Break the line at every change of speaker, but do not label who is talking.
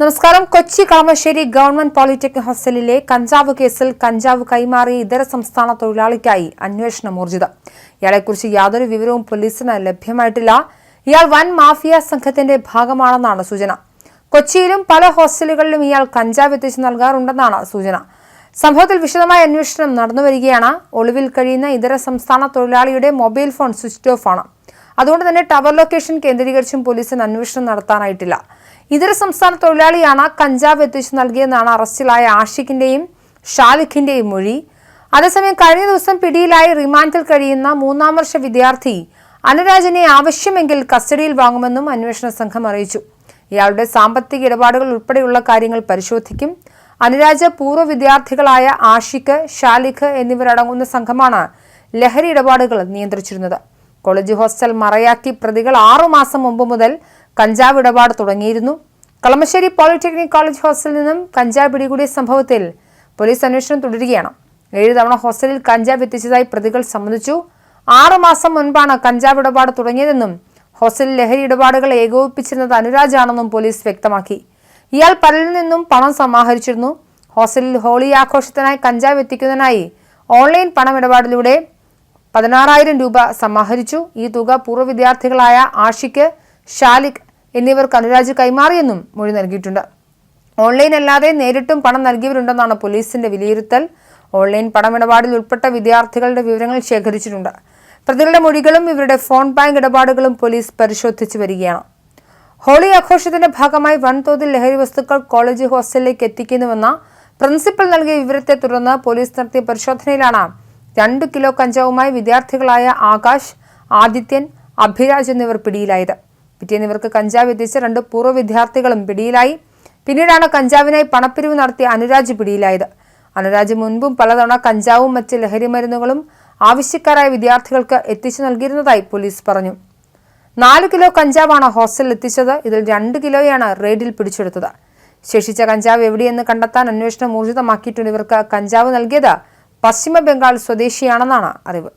നമസ്കാരം. Kochi Kalamassery government polytechnic ഹോസ്റ്റലിലെ കഞ്ചാവ് കേസിൽ കഞ്ചാവ് കൈമാറിയ ഇതര സംസ്ഥാന തൊഴിലാളിക്കായി അന്വേഷണം ഊർജിതം. ഇയാളെക്കുറിച്ച് യാതൊരു വിവരവും പോലീസിന് ലഭ്യമായിട്ടില്ല. ഇയാൾ വൻ മാഫിയ സംഘത്തിന്റെ ഭാഗമാണെന്നാണ് സൂചന. കൊച്ചിയിലും പല ഹോസ്റ്റലുകളിലും ഇയാൾ കഞ്ചാവ് എത്തിച്ചു നൽകാറുണ്ടെന്നാണ് സൂചന. സംഭവത്തിൽ വിശദമായ അന്വേഷണം നടന്നുവരികയാണ്. ഒളിവിൽ കഴിയുന്ന ഇതര സംസ്ഥാന തൊഴിലാളിയുടെ മൊബൈൽ ഫോൺ സ്വിച്ച് ഓഫ് ആണ്. അതുകൊണ്ട് തന്നെ ടവർ ലൊക്കേഷൻ കേന്ദ്രീകരിച്ചും പോലീസിന് അന്വേഷണം നടത്താനായിട്ടില്ല. ഇതര സംസ്ഥാന തൊഴിലാളിയാണ് കഞ്ചാവ് എത്തിച്ചു നൽകിയെന്നാണ് അറസ്റ്റിലായ ആഷിഖിന്റെയും ഷാലിഖിന്റെയും മൊഴി. അതേസമയം കഴിഞ്ഞ ദിവസം പിടിയിലായി റിമാൻഡിൽ കഴിയുന്ന മൂന്നാം വർഷ വിദ്യാർത്ഥി അനുരാജിനെ ആവശ്യമെങ്കിൽ കസ്റ്റഡിയിൽ വാങ്ങുമെന്നും അന്വേഷണ സംഘം അറിയിച്ചു. ഇയാളുടെ സാമ്പത്തിക ഇടപാടുകൾ ഉൾപ്പെടെയുള്ള കാര്യങ്ങൾ പരിശോധിക്കും. അനുരാജ് പൂർവ വിദ്യാർത്ഥികളായ ആഷിഖ് ഷാലിഖ് എന്നിവരടങ്ങുന്ന സംഘമാണ് ലഹരി ഇടപാടുകൾ നിയന്ത്രിച്ചിരുന്നത്. കോളേജ് ഹോസ്റ്റൽ മറയാക്കി പ്രതികൾ ആറുമാസം മുമ്പ് മുതൽ കഞ്ചാവ് ഇടപാട് തുടങ്ങിയിരുന്നു. കളമശ്ശേരി പോളിടെക്നിക് കോളേജ് ഹോസ്റ്റലിൽ നിന്നും കഞ്ചാവ് പിടികൂടിയ സംഭവത്തിൽ പോലീസ് അന്വേഷണം തുടരുകയാണ്. ഏഴ് തവണ ഹോസ്റ്റലിൽ കഞ്ചാവ് എത്തിച്ചതായി പ്രതികൾ സമ്മതിച്ചു. ആറുമാസം മുൻപാണ് കഞ്ചാവ് ഇടപാട് തുടങ്ങിയതെന്നും ഹോസ്റ്റലിൽ ലഹരി ഇടപാടുകൾ ഏകോപിപ്പിച്ചിരുന്നത് അനുരാജാണെന്നും പോലീസ് വ്യക്തമാക്കി. ഇയാൾ പലരിൽ നിന്നും പണം സമാഹരിച്ചിരുന്നു. ഹോസ്റ്റലിൽ ഹോളി ആഘോഷത്തിനായി കഞ്ചാവ് എത്തിക്കുന്നതിനായി ഓൺലൈൻ പണമിടപാടിലൂടെ പതിനാറായിരം രൂപ സമാഹരിച്ചു. ഈ തുക പൂർവ വിദ്യാർത്ഥികളായ ആഷിക്ക് ഷാലിഖ് എന്നിവർക്ക് അനുരാജ് കൈമാറിയെന്നും മൊഴി നൽകിയിട്ടുണ്ട്. ഓൺലൈൻ അല്ലാതെ നേരിട്ടും പണം നൽകിയവരുണ്ടെന്നാണ് പോലീസിന്റെ വിലയിരുത്തൽ. ഓൺലൈൻ പണമിടപാടിൽ ഉൾപ്പെട്ട വിദ്യാർത്ഥികളുടെ വിവരങ്ങൾ ശേഖരിച്ചിട്ടുണ്ട്. പ്രതികളുടെ മൊഴികളും ഇവരുടെ ഫോൺ ബാങ്ക് ഇടപാടുകളും പോലീസ് പരിശോധിച്ചു വരികയാണ്. ഹോളി ആഘോഷത്തിന്റെ ഭാഗമായി വൻതോതിൽ ലഹരി വസ്തുക്കൾ കോളേജ് ഹോസ്റ്റലിലേക്ക് എത്തിക്കുന്നുവെന്ന പ്രിൻസിപ്പൽ നൽകിയ വിവരത്തെ തുടർന്ന് പോലീസ് നടത്തിയ പരിശോധനയിലാണ് രണ്ട് കിലോ കഞ്ചാവുമായി വിദ്യാർത്ഥികളായ ആകാശ് ആദിത്യൻ അഭിരാജ് എന്നിവർ പിടിയിലായത്. പിറ്റേന്ന് ഇവർക്ക് കഞ്ചാവ് എത്തിച്ച രണ്ട് പൂർവ വിദ്യാർത്ഥികളും പിടിയിലായി. പിന്നീടാണ് കഞ്ചാവിനായി പണപ്പിരിവ് നടത്തിയ അനുരാജ് പിടിയിലായത്. അനുരാജ് മുൻപും പലതവണ കഞ്ചാവും മറ്റ് ലഹരി മരുന്നുകളും ആവശ്യക്കാരായ വിദ്യാർത്ഥികൾക്ക് എത്തിച്ചു നൽകിയിരുന്നതായി പോലീസ് പറഞ്ഞു. നാല് കിലോ കഞ്ചാവാണ് ഹോസ്റ്റലിൽ എത്തിച്ചത്. ഇതിൽ രണ്ട് കിലോയാണ് റെയ്ഡിൽ പിടിച്ചെടുത്തത്. ശേഷിച്ച കഞ്ചാവ് എവിടെയെന്ന് കണ്ടെത്താൻ അന്വേഷണം ഊർജിതമാക്കിയിട്ടുണ്ട് ഇവർക്ക് കഞ്ചാവ് നൽകിയത് പശ്ചിമ ബംഗാൾ സ്വദേശിയാണെന്നാണ് അറിവ്.